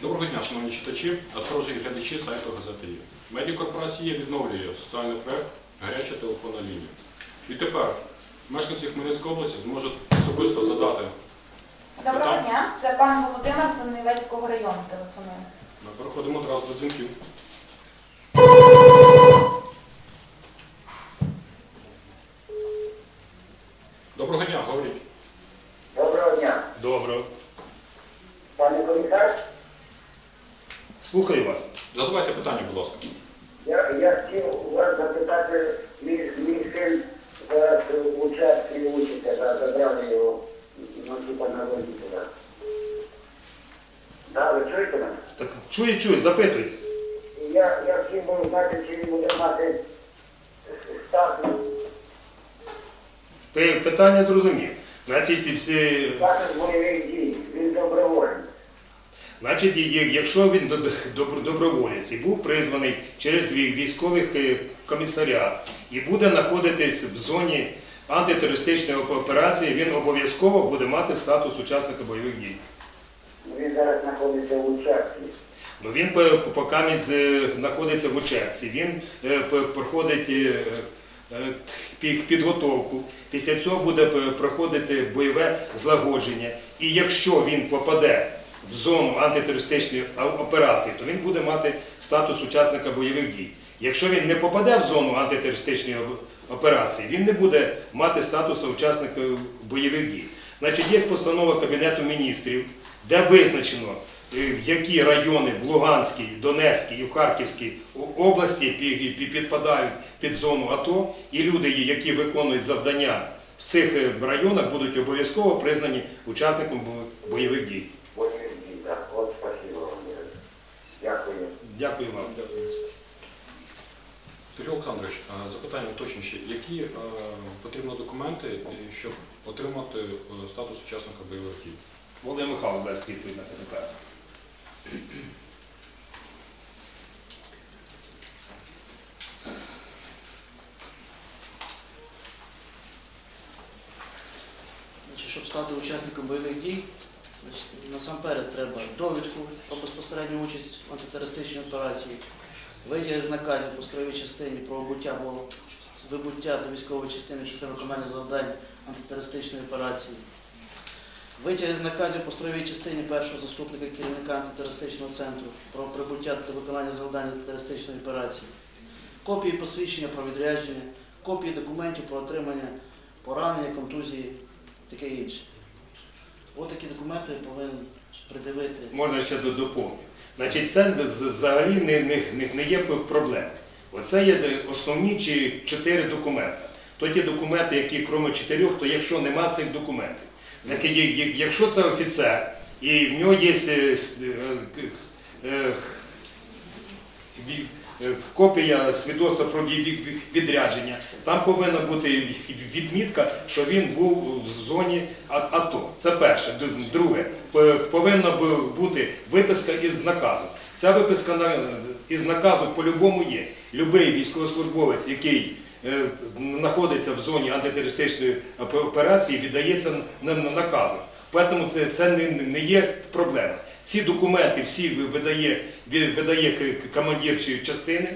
Доброго дня, шановні читачі, а також і глядачі сайту газети «Є». Медіакорпорація відновлює соціальний проект Гаряча телефонна лінія. І тепер мешканці Хмельницької області зможуть особисто задати. Доброго Питання? дня, це пан Володимир з Донецького району телефонує. Ми переходимо одразу до дзвінків. Доброго дня, говоріть. Доброго дня. Добре. Пане комісар, Слухаю вас. Задавайте питання, будь ласка. я, я хотів у вас запитати, мій, мій син зараз в участку учиться, да, забрали його, ну, типа на водителя. Да, ви чуєте мене? Так чую, чую, запитуйте. Я, я хотів би знати, чи він буде мати статус, Пи- Питання зрозумів. Значить, всі, статус бойових дій, він добровольний. Значить, якщо він до- добро- доброволець і був призваний через вій- військових комісаріат і буде знаходитись в зоні антитерористичної операції, він обов'язково буде мати статус учасника бойових дій. Він зараз знаходиться в участку. Ну, він по- по- поки знаходиться в учебці, він е, проходить е, е, пі- підготовку. Після цього буде проходити бойове злагодження. І якщо він попаде в зону антитерористичної операції, то він буде мати статус учасника бойових дій. Якщо він не попаде в зону антитерористичної операції, він не буде мати статусу учасника бойових дій. Значить, є постанова Кабінету міністрів, де визначено, е, які райони в Луганській, Донецькій і в Харківській області пі- пі- підпадають під зону АТО, і люди, які виконують завдання в цих е, районах, будуть обов'язково признані учасником. Бойових дій, так. От, спасибо вам. Дякую. Вам. Сергій Олександрович, е, запитання уточніші. Які е, потрібні документи, щоб отримати е, статус учасника бойових дій? Володимир Михайлович дасть відповідь на це питання. Щоб стати учасником бойових дій, значить, насамперед треба довідку про безпосередню участь в антитерористичній операції, витяги з наказів по строєвій частині про вибуття або вибуття до військової частини частини виконання завдань антитерористичної операції, витяги з наказів по строєвій частині першого заступника керівника антитерористичного центру про прибуття до виконання завдань антитерористичної операції, копії посвідчення про відрядження, копії документів про отримання поранення, контузії таке інше. От такі документи повинен придивити. Можна ще до- доповню. Значить, це взагалі не, не, не, є проблем. Оце є основні чи чотири документи. То ті документи, які крім чотирьох, то якщо нема цих документів. Так, Якщо це офіцер, і в нього є е, е, е, копія свідоцтва про ві- ві- відрядження, там повинна бути відмітка, що він був в зоні АТО. Це перше. Друге, повинна бути виписка із наказу. Ця виписка із наказу по-любому є. Любий військовослужбовець, який е, знаходиться в зоні антитерористичної операції, віддається на, на наказом. Тому це, не є проблема. Ці документи всі видає, ви- видає к- к- командир частини,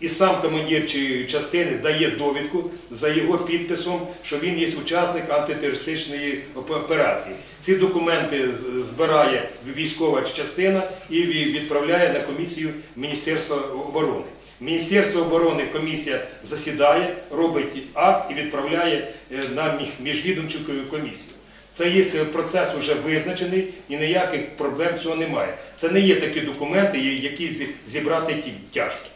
і сам командир частини дає довідку за його підписом, що він є учасник антитерористичної операції. Ці документи збирає військова частина і відправляє на комісію Міністерства оборони. Міністерство оборони комісія засідає, робить акт і відправляє е, на міжвідомчу комісію. Це є процес вже визначений і ніяких проблем цього немає. Це не є такі документи, які зібрати тяжкі.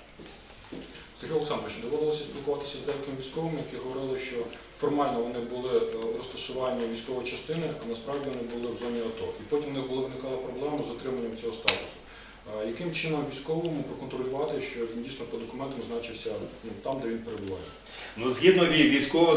Сергій Олександрович, доводилося спілкуватися з деякими військовими, які говорили, що формально вони були е, розташування військової частини, а насправді вони були в зоні АТО. І потім не було виникала проблема з отриманням цього статусу. Яким чином військовому проконтролювати, що він дійсно по документам значився ну, там, де він перебуває? Ну, згідно військового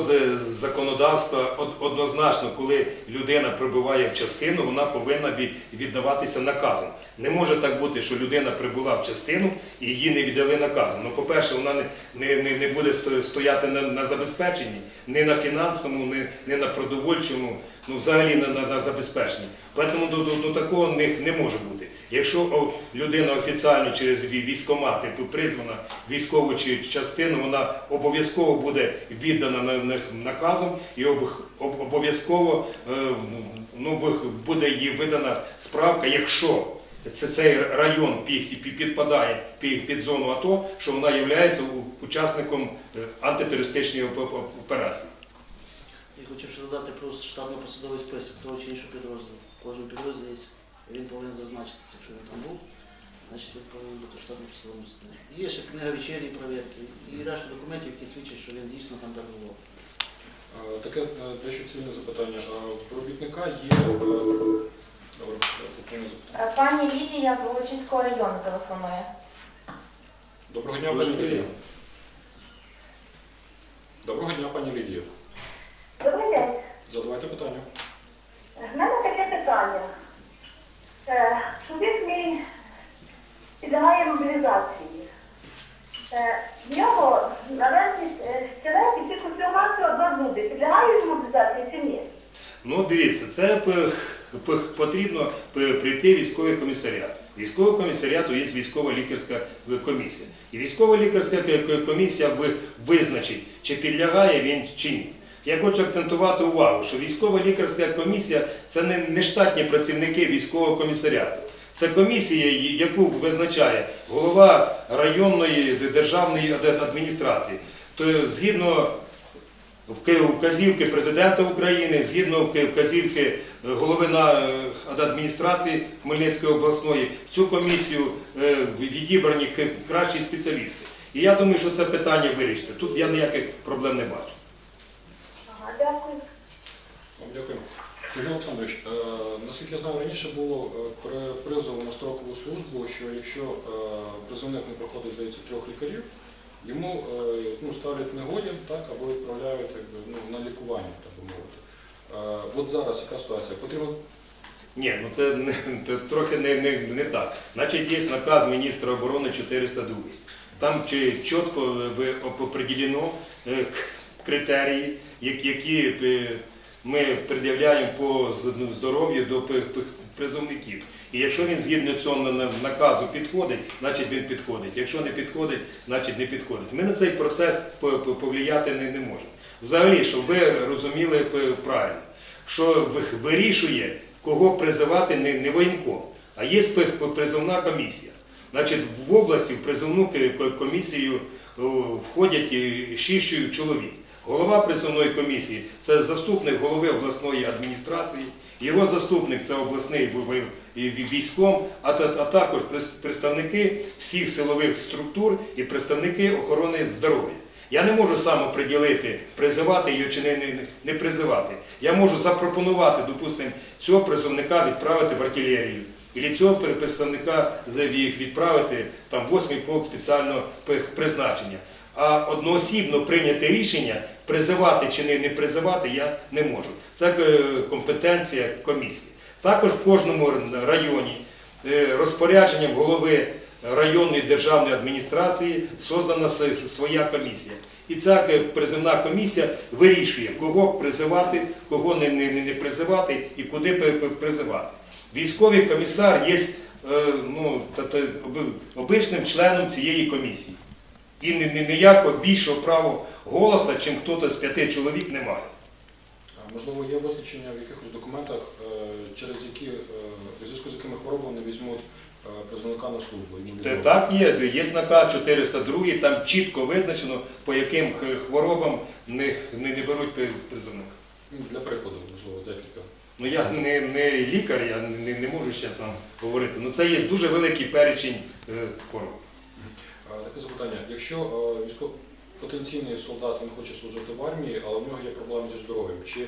законодавства, однозначно, коли людина прибуває в частину, вона повинна віддаватися наказом. Не може так бути, що людина прибула в частину і її не віддали наказом. Ну, по-перше, вона не, не, не, не буде стояти на, на забезпеченні, ні на фінансовому, ні, ні на продовольчому, ну взагалі на, на, на забезпеченні. Тому до, до, до такого не, не може бути. Якщо людина офіційно через ві- військкомати призвана військову частину, вона обов'язково буде віддана наказом і об- об- обов'язково е, ну, буде їй видана справка, якщо це цей район пі- пі- підпадає під, зону АТО, що вона є учасником е, антитерористичної оп- оп- операції. Я хотів ще додати про штатно-посадовий список того чи іншого підрозділу. Кожен підрозділ є, він повинен зазначитися, якщо він там був, значить він повинен бути в штатно-посадовому. Є ще книга вечірньої перевірки і решта документів, які свідчать, що він дійсно там перебував. Таке е, дещо цивільне запитання. В робітника є. Добре, запитання. Е, Пані Лідія з Волочиського району телефонує. Доброго дня, пані Лідія. Доброго дня, пані Лідія. Добрий день. Задавайте питання. В мене таке питання. Е, Чоловік мій підлягає мобілізації. Е, В нього наразі е, і тільки всього два зуби. Підлягає він мобілізації чи ні? Ну, дивіться, це потрібно прийти в військовий комісаріат. Військовий комісаріат є військова лікарська комісія. І військова лікарська комісія визначить, чи підлягає він чи ні. Я хочу акцентувати увагу, що військова лікарська комісія це не штатні працівники військового комісаріату. Це комісія, яку визначає голова районної державної адміністрації. То згідно вказівки президента України, згідно вказівки е, голови е, адміністрації Хмельницької обласної, в цю комісію е, відібрані кращі спеціалісти. І я думаю, що це питання вирішиться. Тут я ніяких проблем не бачу. Ага, дякую. Дякую. Сергій Олександрович, е, наскільки я знаю, раніше було е, при призову на строкову службу, що якщо е, призовник не проходить, здається, трьох лікарів, йому ну, ставлять негоден так, або відправляють якби, ну, на лікування, так би мовити. От зараз яка ситуація? Потрібно Ні, ну це, це трохи не, не, не так. Значить, є наказ міністра оборони 402. Там чітко определено критерії, які, ми пред'являємо по здоров'ю до призовників. І якщо він згідно цього на- на- наказу підходить, значить він підходить. Якщо не підходить, значить не підходить. Ми на цей процес по- по- повлияти не, можемо. Взагалі, щоб ви розуміли правильно, що вирішує, кого призивати не, воєнком, а є призовна комісія. Значить, в області в призовну комісію входять і шість чоловік. Голова призовної комісії це заступник голови обласної адміністрації, його заступник це обласний військом, а, також представники всіх силових структур і представники охорони здоров'я. Я не можу сам оприділити, призивати її чи не, призивати. Я можу запропонувати, допустимо, цього призовника відправити в артилерію. І цього представника відправити там восьмий полк спеціального призначення. А одноосібно прийняти рішення, призивати чи не, призивати, я не можу. Це е, компетенція комісії. Також в кожному районі е, розпорядженням голови районної державної адміністрації создана своя комісія. І ця е, призивна комісія вирішує, кого призивати, кого не, не, не призивати і куди призивати. Військовий комісар є ну, обичним членом цієї комісії. І ні- ні- ніякого більшого права голоса, чим хтось з п'яти чоловік не має. Можливо, є визначення в якихось документах, е, через які, е, у зв'язку з якими хворобами не візьмуть е, призовника на службу. Так є, є наказ 402, там чітко визначено, по яким хворобам не, не, не беруть при- призовника. Ну, Для прикладу, можливо, декілька. Ну я не, не лікар, я не, не можу зараз вам говорити. Ну це є дуже великий перечень е, хвороб. А, Таке запитання. Якщо е, потенційний солдат він хоче служити в армії, але в нього є проблеми зі здоров'ям, чи е,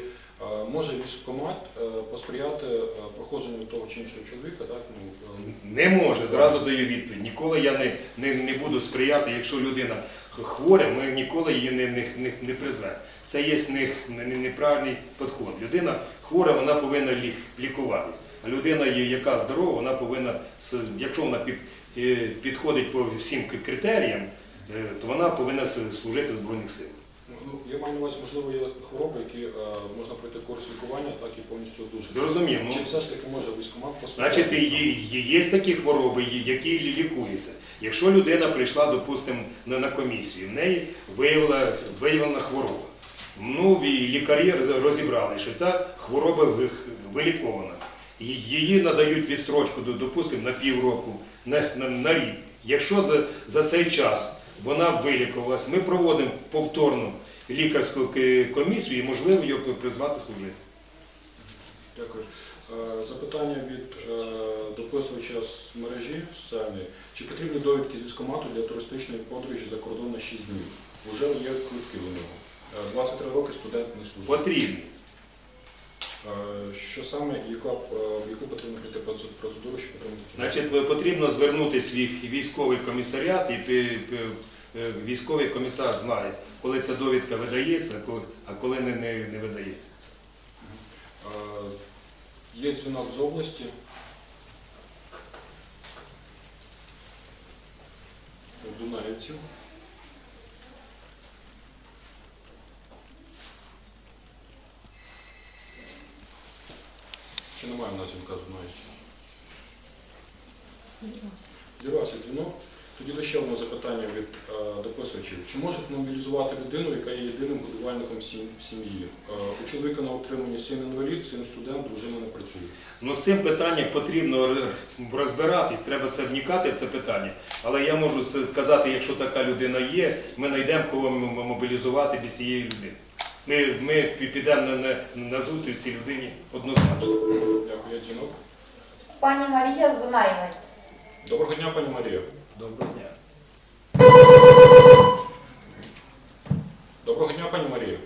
може військкомат е, посприяти е, проходженню того чи іншого чоловіка? Так? Ну, е, Не може, зразу даю відповідь. Ніколи я не, не, не буду сприяти, якщо людина хворя, ми ніколи її не, не, не, не призвемо. Це є не, не, не- неправильний підход. Людина хвора, вона повинна лікуватись. А людина, яка здорова, вона повинна, якщо вона під, е, підходить по всім критеріям, е, то вона повинна служити в Збройних силах. Ну, я маю на увазі, можливо, є хвороби, які е, можна пройти курс лікування, так і повністю одужати. Зрозумів. Ну, Чи все ж таки може військкомат посприяти? Значить, є, є, є такі хвороби, які лікуються. Якщо людина прийшла, допустимо, на, на комісію, в неї виявила, виявлена хвороба. Ну, і лікарі розібрали, що ця хвороба вилікована. Її надають відстрочку, до- допустимо, на півроку, на, на, на рік. Якщо за, за цей час вона вилікувалась, ми проводимо повторну лікарську комісію і можливо її призвати служити. Дякую. Е, Запитання від е, дописувача з мережі соціальної. Чи потрібні довідки з військкомату для туристичної подорожі за кордон на 6 днів? Уже є квитки у нього. Е, 23 роки студент не служить. Потрібні. Е, Що саме, яка, е, яку потрібно пройти процедуру, щоб отримати цю Значить, потрібно звернутися в їх військовий комісаріат, і е, військовий комісар знає, коли ця довідка видається, а коли- не, не, не видається. Є дзвінок з області. З Дунаївців. Немає в нас дзвінка з Зірвався дзвінок. Тоді ще одне запитання від е, дописувачів. Чи можуть мобілізувати людину, яка є єдиним годувальником сім'ї? Е, у чоловіка на утриманні син інвалід, син студент, дружина не працює. Ну, з цим питанням потрібно розбиратись, треба це вникати в це питання. Але я можу сказати, якщо така людина є, ми знайдемо кого мобілізувати без цієї людини. Ми, ми підемо на, на, на зустріч цій людині однозначно. Є дзвінок. Пані Марія з Дунаєвої. Доброго дня, пані Марія. Доброго дня. Доброго дня, пані Марія.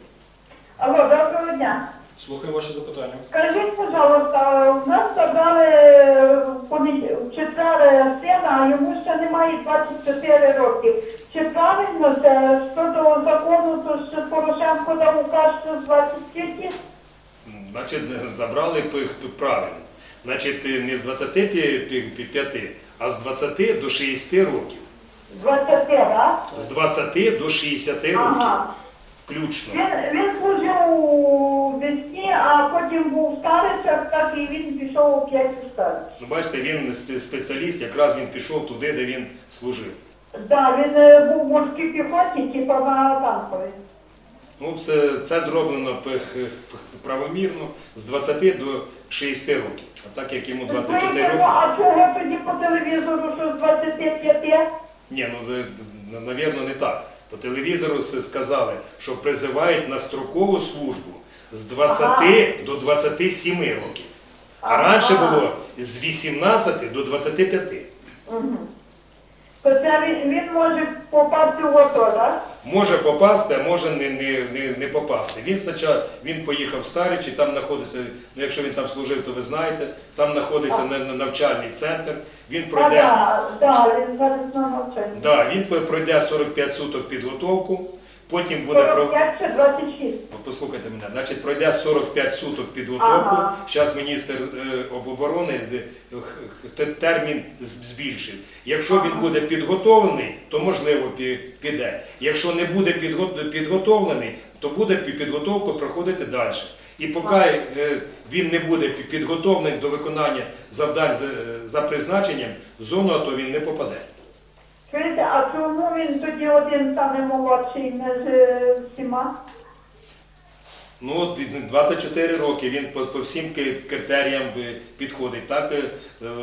Алло, доброго дня. Слухаємо ваше запитання. Скажіть, пожалуйста, у нас забрали в понед- сина, а йому ще немає 24 роки. Чи правильно це щодо закону, то що Порошенко дав указ, що з 23? Значить, забрали правильно. Значить, не з 25, а з 20 до 60 років. 20, так? З 20 до 60 років Ага. включно. Він, він служив у весні, а потім був старичок, так і він пішов у старич. Ну, бачите, він спеціаліст, якраз він пішов туди, де він служив. Так, він е, був в морській піхоті, типу на танковій. Ну, все, це зроблено правомірно з 20 до 60 років. А так як йому 24 Ну, роки, А чого тоді по телевізору, що з 25? ні, ну навірно, не так. По телевізору сказали, що призивають на строкову службу з 20 до 27 років. А Ага. раніше було з 18 до 25. Угу. То це він, він може попасти в АТО, так? Може попасти, а може не, не, не, не попасти. Він спочатку він поїхав в Старичі, там знаходиться, ну якщо він там служив, то ви знаєте, там знаходиться на, на навчальний центр. Він А, пройде, так, да, він зараз на навчанні. да, він пройде 45 суток підготовку, потім буде про. 45 чи 26? Послухайте мене, значить пройде 45 суток підготовку. Ага. Зараз міністр е, оборони е, термін з- збільшив. Якщо він буде підготовлений, то можливо піде. Якщо не буде підготовлений, то буде пі- підготовку проходити далі. І поки е, він не буде підготовлений до виконання завдань за, за призначенням, в зону АТО він не попаде. Чуєте, а чому він тоді один самий молодший між е, всіма? Ну, от 24 роки він по, по всім критеріям підходить. Так е,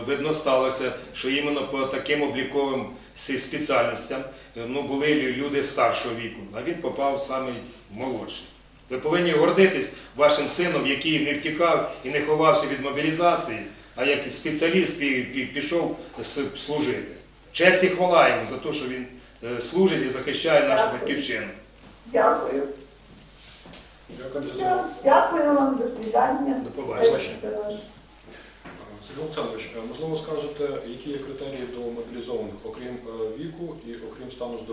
видно сталося, що іменно по таким обліковим спеціальностям е, ну, були лю- люди старшого віку, а він попав саме молодший. Ви повинні гордитись вашим сином, який не втікав і не ховався від мобілізації, а як спеціаліст пі- пі- пішов служити. Честь і хвала йому за те, що він е, служить і захищає нашу батьківщину. Дякую. Дякую за вам, до свидання. До побачення. Сергій Олександрович, е, можливо, скажете, які є критерії до мобілізованих, окрім е, віку і окрім стану здоров'я?